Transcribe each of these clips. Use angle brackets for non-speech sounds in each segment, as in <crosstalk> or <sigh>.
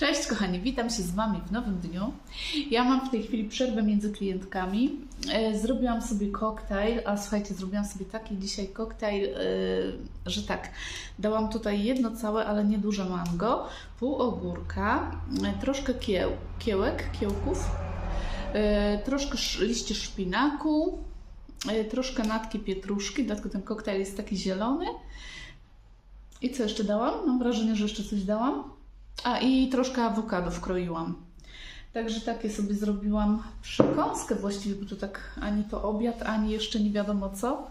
Cześć kochani, witam się z Wami w nowym dniu. Ja mam w tej chwili przerwę między klientkami. E, Zrobiłam sobie koktajl, a słuchajcie, zrobiłam sobie taki dzisiaj koktajl, e, że tak, dałam tutaj jedno całe, ale nieduże mango, pół ogórka, e, troszkę kieł, kiełek, kiełków, troszkę sz- liści szpinaku, troszkę natki pietruszki, dlatego ten koktajl jest taki zielony. I co jeszcze dałam? Mam wrażenie, że jeszcze coś dałam. A i troszkę awokado wkroiłam. Także takie sobie zrobiłam przekąskę właściwie, bo to tak ani to obiad, ani jeszcze nie wiadomo co.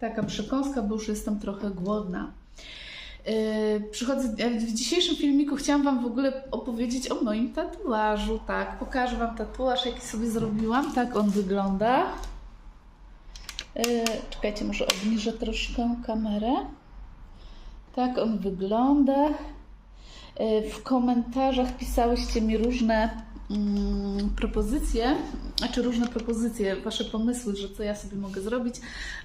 Taka przekąska, bo już jestem trochę głodna. Yy, przychodzę, w dzisiejszym filmiku chciałam Wam w ogóle opowiedzieć o moim tatuażu. Tak, pokażę Wam tatuaż, jaki sobie zrobiłam. Tak on wygląda. Yy, czekajcie, może obniżę troszkę kamerę. Tak on wygląda. E, W komentarzach pisałyście mi różne mm, propozycje, znaczy różne propozycje, wasze pomysły, że co ja sobie mogę zrobić,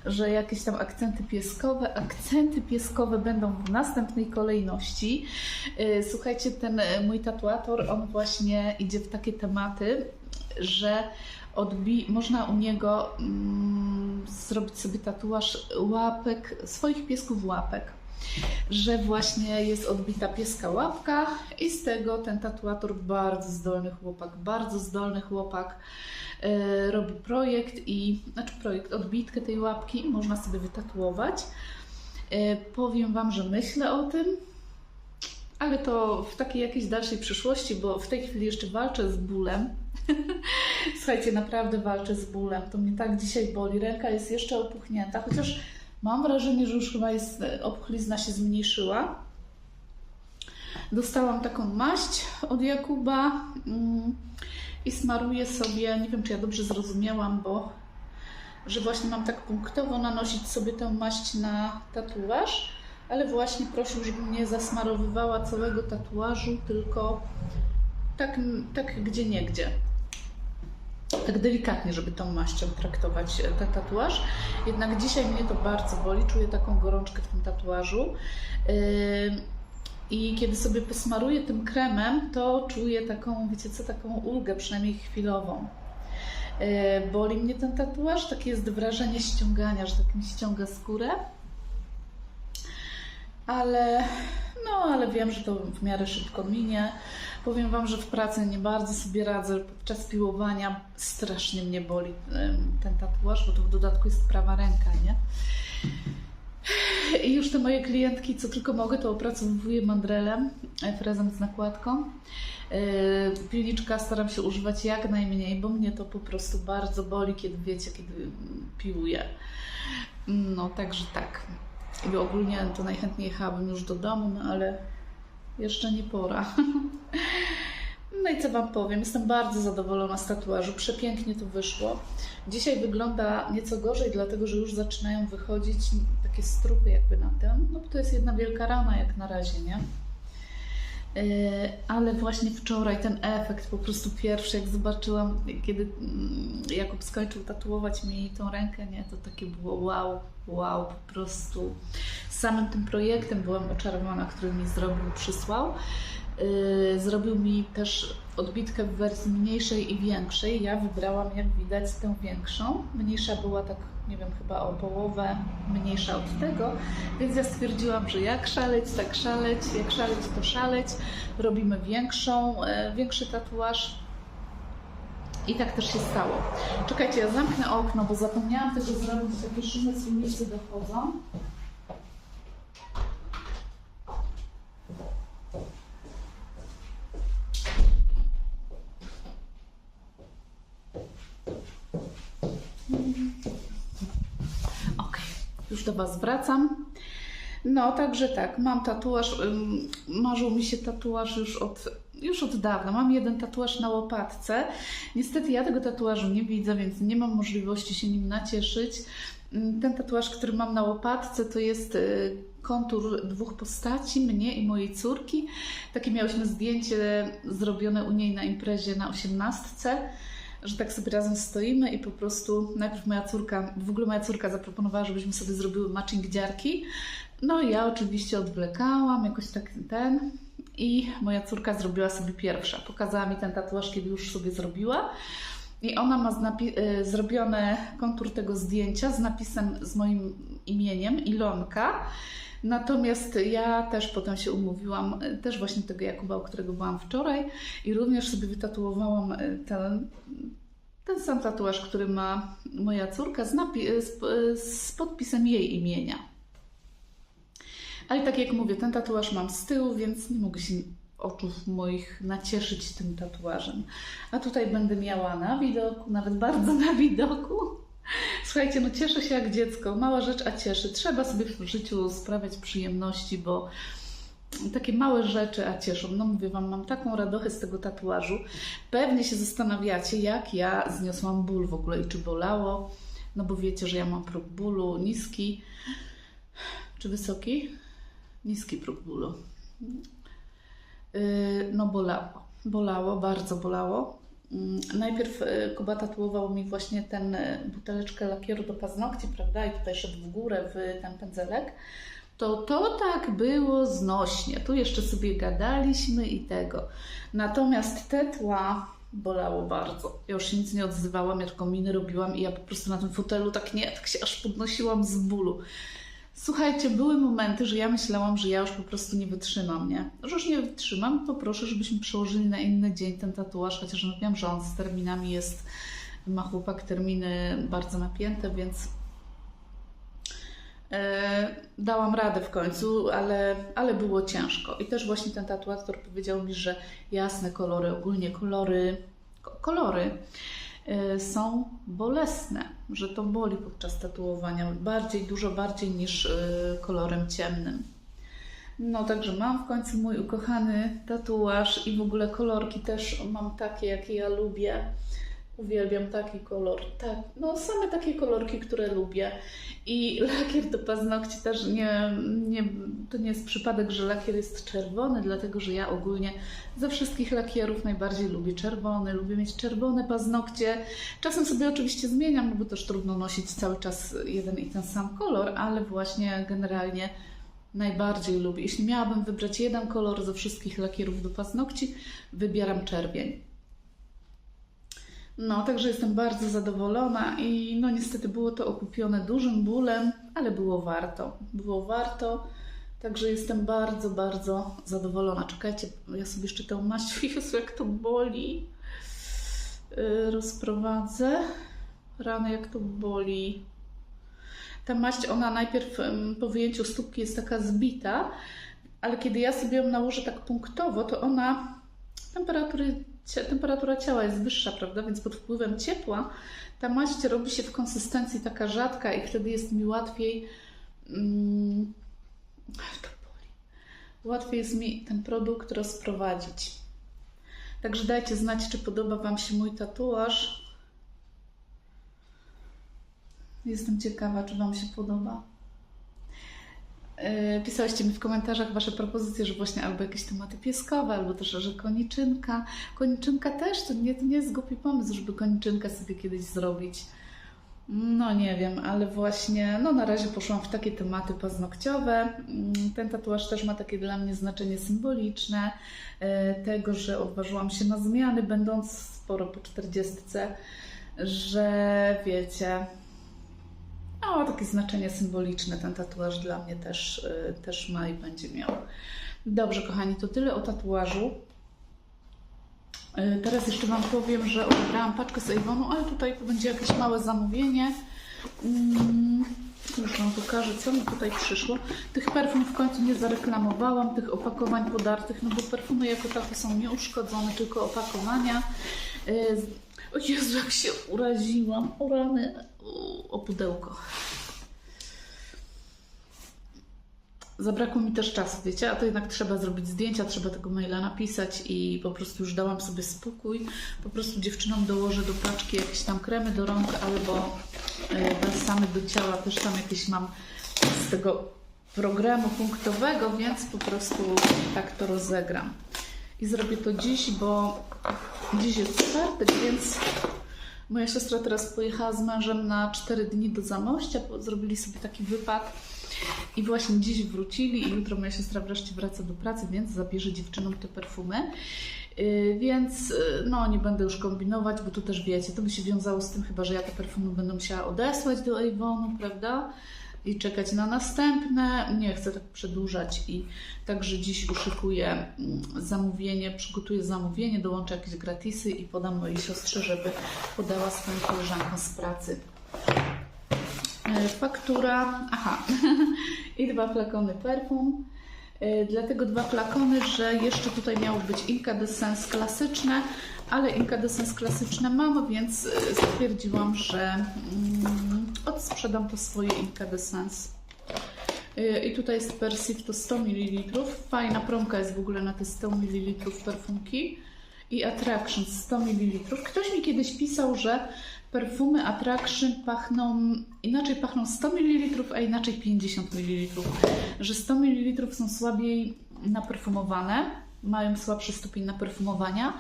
że jakieś tam akcenty pieskowe. Akcenty pieskowe będą w następnej kolejności. E, Słuchajcie, ten e, mój tatuator, on właśnie idzie w takie tematy, że odbi- można u niego mm, zrobić sobie tatuaż łapek, swoich piesków łapek że właśnie jest odbita pieska łapka i z tego ten tatuator, bardzo zdolny chłopak, bardzo zdolny chłopak, e, robi projekt i, znaczy projekt, odbitkę tej łapki można sobie wytatuować. E, powiem Wam, że myślę o tym, ale to w takiej jakiejś dalszej przyszłości, bo w tej chwili jeszcze walczę z bólem. <laughs> Słuchajcie, naprawdę walczę z bólem. To mnie tak dzisiaj boli. Ręka jest jeszcze opuchnięta, chociaż Mam wrażenie, że już chyba jest, e, opuchlizna się zmniejszyła. Dostałam taką maść od Jakuba mm, i smaruję sobie, nie wiem czy ja dobrze zrozumiałam, bo że właśnie mam tak punktowo nanosić sobie tę maść na tatuaż, ale właśnie prosił, żebym nie zasmarowywała całego tatuażu, tylko tak, tak gdzie nie gdzie tak delikatnie, żeby tą maścią traktować e, ten tatuaż. Jednak dzisiaj mnie to bardzo boli, czuję taką gorączkę w tym tatuażu. I kiedy sobie posmaruję tym kremem, to czuję taką, wiecie co, taką ulgę, przynajmniej chwilową. Yy, Boli mnie ten tatuaż, takie jest wrażenie ściągania, że tak mi ściąga skórę. Ale, no, ale wiem, że to w miarę szybko minie. Powiem Wam, że w pracy nie bardzo sobie radzę. Podczas piłowania strasznie mnie boli ten tatuaż, bo to w dodatku jest prawa ręka, nie? I już te moje klientki, co tylko mogę, to opracowuję mandrelem, frezem z nakładką. Pilniczka staram się używać jak najmniej, bo mnie to po prostu bardzo boli, kiedy wiecie, kiedy piłuję. No, także tak. I ogólnie to najchętniej jechałabym już do domu, no ale jeszcze nie pora. <laughs> No i co Wam powiem, jestem bardzo zadowolona z tatuażu, przepięknie to wyszło. Dzisiaj wygląda nieco gorzej, dlatego że już zaczynają wychodzić takie strupy jakby na tym, no bo to jest jedna wielka rana jak na razie, nie? Yy, Ale właśnie wczoraj ten efekt po prostu pierwszy, jak zobaczyłam, kiedy mm, Jakub skończył tatuować mi tą rękę, nie, to takie było wow, wow, po prostu samym tym projektem byłam oczarowana, który mi zrobił, przysłał. Yy, Zrobił mi też odbitkę w wersji mniejszej i większej. Ja wybrałam, jak widać, tę większą. Mniejsza była tak, nie wiem, chyba o połowę mniejsza od tego, więc ja stwierdziłam, że jak szaleć, tak szaleć, jak szaleć, to szaleć. Robimy większą, e, większy tatuaż. I tak też się stało. Czekajcie, ja zamknę okno, bo zapomniałam tego zrobić, takie szumy z ulicy dochodzą. Okej, już do Was wracam. No, także tak, mam tatuaż, marzył mi się tatuaż już od, już od dawna. Mam jeden tatuaż na łopatce. Niestety ja tego tatuażu nie widzę, więc nie mam możliwości się nim nacieszyć. Ten tatuaż, który mam na łopatce, to jest y, kontur dwóch postaci, mnie i mojej córki. Takie miałyśmy zdjęcie zrobione u niej na imprezie na osiemnastce że tak sobie razem stoimy i po prostu najpierw moja córka, w ogóle moja córka zaproponowała, żebyśmy sobie zrobiły matching dziarki. No i ja oczywiście odwlekałam, jakoś tak ten. i moja córka zrobiła sobie pierwsza. Pokazała mi ten tatuaż, kiedy już sobie zrobiła. I ona ma y, zrobiony kontur tego zdjęcia z napisem z moim imieniem Ilonka. Natomiast ja też potem się umówiłam, y, też właśnie tego Jakuba, u którego byłam wczoraj i również sobie wytatuowałam y, ten, ten sam tatuaż, który ma moja córka z, y, z, z podpisem jej imienia. Ale tak jak mówię, ten tatuaż mam z tyłu, więc nie mogę się oczów moich nacieszyć tym tatuażem. A tutaj będę miała na widoku, nawet bardzo na widoku. Słuchajcie, no cieszę się jak dziecko. Mała rzecz, a cieszy. Trzeba sobie w życiu sprawiać przyjemności, bo takie małe rzeczy, a cieszą. No mówię Wam, mam taką radochę z tego tatuażu. Pewnie się zastanawiacie, jak ja zniosłam ból w ogóle i czy bolało. No bo wiecie, że ja mam próg bólu niski. Czy wysoki? Niski próg bólu. Yy, No bolało. Bolało, bardzo bolało. Mm, Najpierw y, Kuba tatuował mi właśnie ten y, buteleczkę lakieru do paznokci, prawda? I tutaj szedł w górę w ten pędzelek. To to tak było znośnie. Tu jeszcze sobie gadaliśmy i tego. Natomiast te tła bolało bardzo. Ja już nic nie odzywałam, ja tylko miny robiłam i ja po prostu na tym fotelu tak nie, tak się aż podnosiłam z bólu. Słuchajcie, były momenty, że ja myślałam, że ja już po prostu nie wytrzymam, nie? Że już nie wytrzymam, to proszę, żebyśmy przełożyli na inny dzień ten tatuaż, chociaż no wiem, że on z terminami jest, ma chłopak terminy bardzo napięte, więc e, dałam radę w końcu, ale, ale było ciężko. I też właśnie ten tatuator powiedział mi, że jasne kolory, ogólnie kolory, ko- kolory są bolesne, że to boli podczas tatuowania bardziej, dużo bardziej niż e, kolorem ciemnym. No także mam w końcu mój ukochany tatuaż i w ogóle kolorki też mam takie, jakie ja lubię. Uwielbiam taki kolor. Tak, no same takie kolorki, które lubię. I lakier do paznokci też nie, nie, to nie jest przypadek, że lakier jest czerwony, dlatego że ja ogólnie ze wszystkich lakierów najbardziej lubię czerwony, lubię mieć czerwone paznokcie. Czasem sobie oczywiście zmieniam, no bo też trudno nosić cały czas jeden i ten sam kolor, ale właśnie generalnie najbardziej lubię. Jeśli miałabym wybrać jeden kolor ze wszystkich lakierów do paznokci, wybieram czerwień. No, także jestem bardzo zadowolona i no niestety było to okupione dużym bólem, ale było warto. Było warto, także jestem bardzo, bardzo zadowolona. Czekajcie, ja sobie jeszcze tę maść, <laughs> Jezu, jak to boli. Yy, rozprowadzę. Rany, jak to boli. Ta maść, ona najpierw po wyjęciu stópki jest taka zbita, ale kiedy ja sobie ją nałożę tak punktowo, to ona temperatury, temperatura ciała jest wyższa, prawda? Więc pod wpływem ciepła ta maść robi się w konsystencji taka rzadka i wtedy jest mi łatwiej. Mm, to boli. Łatwiej jest mi ten produkt rozprowadzić. Także dajcie znać, czy podoba Wam się mój tatuaż. Jestem ciekawa, czy Wam się podoba. Yy, Pisałyście mi w komentarzach Wasze propozycje, że właśnie albo jakieś tematy pieskowe, albo też, że koniczynka. Koniczynka też, to nie, to nie jest głupi pomysł, żeby koniczynkę sobie kiedyś zrobić. No nie wiem, ale właśnie, no na razie poszłam w takie tematy paznokciowe. Mm, Ten tatuaż też ma takie dla mnie znaczenie symboliczne, yy, tego, że odważyłam się na zmiany, będąc sporo po czterdziestce, że wiecie, no, takie znaczenie symboliczne ten tatuaż dla mnie też, y, też ma i będzie miał. Dobrze, kochani, to tyle o tatuażu. Y, Teraz jeszcze Wam powiem, że odebrałam paczkę z Avonu, ale tutaj to będzie jakieś małe zamówienie. Mm, Już Wam pokażę, co mi tutaj przyszło. Tych perfum w końcu nie zareklamowałam, tych opakowań podartych, no bo perfumy jako takie są nieuszkodzone, tylko opakowania. O Jezu, jak się uraziłam. O rany, o pudełko. Zabrakło mi też czasu, wiecie, a to jednak trzeba zrobić zdjęcia, trzeba tego maila napisać i po prostu już dałam sobie spokój. Po prostu dziewczynom dołożę do paczki jakieś tam kremy do rąk albo e, balsamy do ciała, też tam jakieś mam z tego programu punktowego, więc po prostu tak to rozegram. I zrobię to dziś, bo dziś jest czwartek, więc moja siostra teraz pojechała z mężem na 4 dni do Zamościa, zrobili sobie taki wypad I właśnie dziś wrócili i jutro moja siostra wreszcie wraca do pracy, więc zabierze dziewczynom te perfumy. Yy, Więc yy, no nie będę już kombinować, bo tu też wiecie, to by się wiązało z tym chyba, że ja te perfumy będę musiała odesłać do Avonu, prawda? I czekać na następne. Nie chcę tak przedłużać i także dziś uszykuję mm, zamówienie, przygotuję zamówienie, dołączę jakieś gratisy i podam mojej siostrze, żeby podała swoim koleżankom z pracy. E, Faktura, aha, <laughs> i dwa flakony perfum. E, Dlatego dwa flakony, że jeszcze tutaj miało być incandescence klasyczne, ale incandescence klasyczne mam, więc e, stwierdziłam, że mm, odsprzedam to swoje incandescence. E, I tutaj jest Persif to 100 ml. Fajna promka jest w ogóle na te 100 ml perfumki. I Attraction 100 ml. Ktoś mi kiedyś pisał, że perfumy Attraction pachną, inaczej pachną 100 ml, a inaczej 50 ml. Że 100 ml są słabiej naperfumowane, mają słabszy stopień naperfumowania.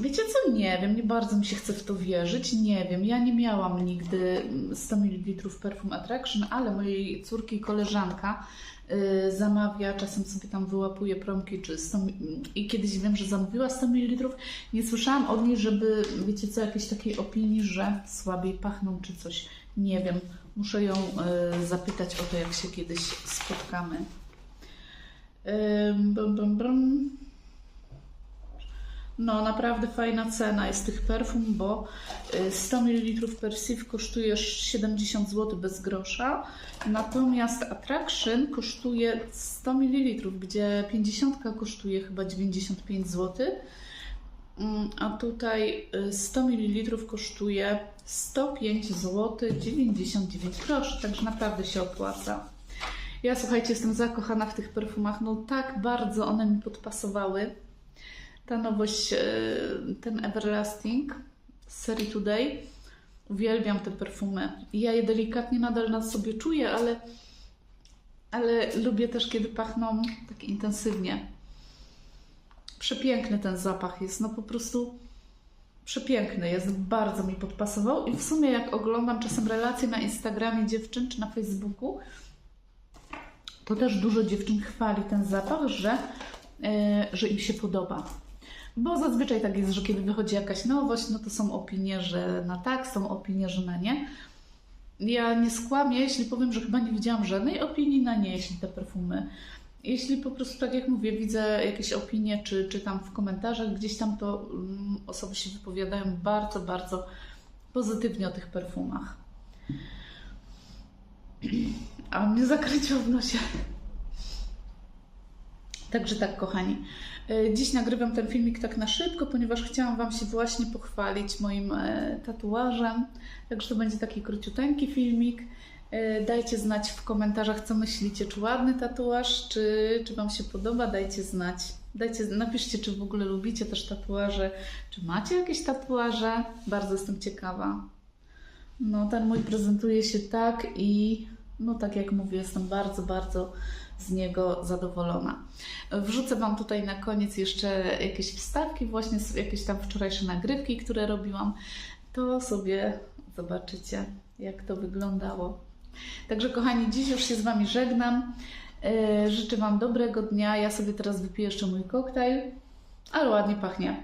Wiecie co? Nie wiem, nie bardzo mi się chce w to wierzyć. Nie wiem, ja nie miałam nigdy 100 ml perfum Attraction, ale mojej córki koleżanka y, zamawia, czasem sobie tam wyłapuje promki czy 100, mi- i kiedyś wiem, że zamówiła 100 ml. Nie słyszałam od niej, żeby, wiecie co, jakiejś takiej opinii, że słabiej pachną czy coś. Nie wiem, muszę ją y, zapytać o to, jak się kiedyś spotkamy. Brum, brum, brum. No, naprawdę fajna cena jest tych perfum, bo y, 100 ml Persif kosztuje 70 zł bez grosza, natomiast Attraction kosztuje 100 ml, gdzie 50 kosztuje chyba 95 zł, Mm, a tutaj y, 100 ml kosztuje 105 zł 99 groszy, także naprawdę się opłaca. Ja słuchajcie, jestem zakochana w tych perfumach, no tak bardzo one mi podpasowały ta nowość, e, ten Everlasting z serii Today. Uwielbiam te perfumy. Ja je delikatnie nadal na sobie czuję, ale, ale lubię też, kiedy pachną tak intensywnie. Przepiękny ten zapach jest, no po prostu przepiękny jest, bardzo mi podpasował i w sumie jak oglądam czasem relacje na Instagramie dziewczyn czy na Facebooku, to też dużo dziewczyn chwali ten zapach, że, e, że im się podoba. Bo zazwyczaj tak jest, że kiedy wychodzi jakaś nowość, no to są opinie, że na tak, są opinie, że na nie. Ja nie skłamię, jeśli powiem, że chyba nie widziałam żadnej opinii na nie, jeśli te perfumy. Jeśli po prostu, tak jak mówię, widzę jakieś opinie, czy czytam w komentarzach gdzieś tam, to mm, osoby się wypowiadają bardzo, bardzo pozytywnie o tych perfumach. A mnie zakręciło w nosie. Także tak, kochani. E, Dziś nagrywam ten filmik tak na szybko, ponieważ chciałam Wam się właśnie pochwalić moim e, tatuażem. Także to będzie taki króciuteńki filmik. E, Dajcie znać w komentarzach, co myślicie, czy ładny tatuaż, czy, czy Wam się podoba. Dajcie znać. Dajcie, napiszcie, czy w ogóle lubicie też tatuaże, czy macie jakieś tatuaże. Bardzo jestem ciekawa. No, ten mój prezentuje się tak i no tak jak mówię, jestem bardzo, bardzo z niego zadowolona. Wrzucę Wam tutaj na koniec jeszcze jakieś wstawki, właśnie jakieś tam wczorajsze nagrywki, które robiłam. To sobie zobaczycie, jak to wyglądało. Także kochani, dziś już się z Wami żegnam. E, Życzę Wam dobrego dnia. Ja sobie teraz wypiję jeszcze mój koktajl, ale ładnie pachnie.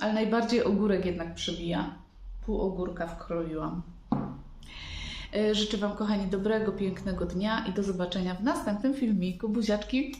Ale najbardziej ogórek jednak przebija. Pół ogórka wkroiłam. E, Życzę Wam, kochani, dobrego, pięknego dnia i do zobaczenia w następnym filmiku. Buziaczki!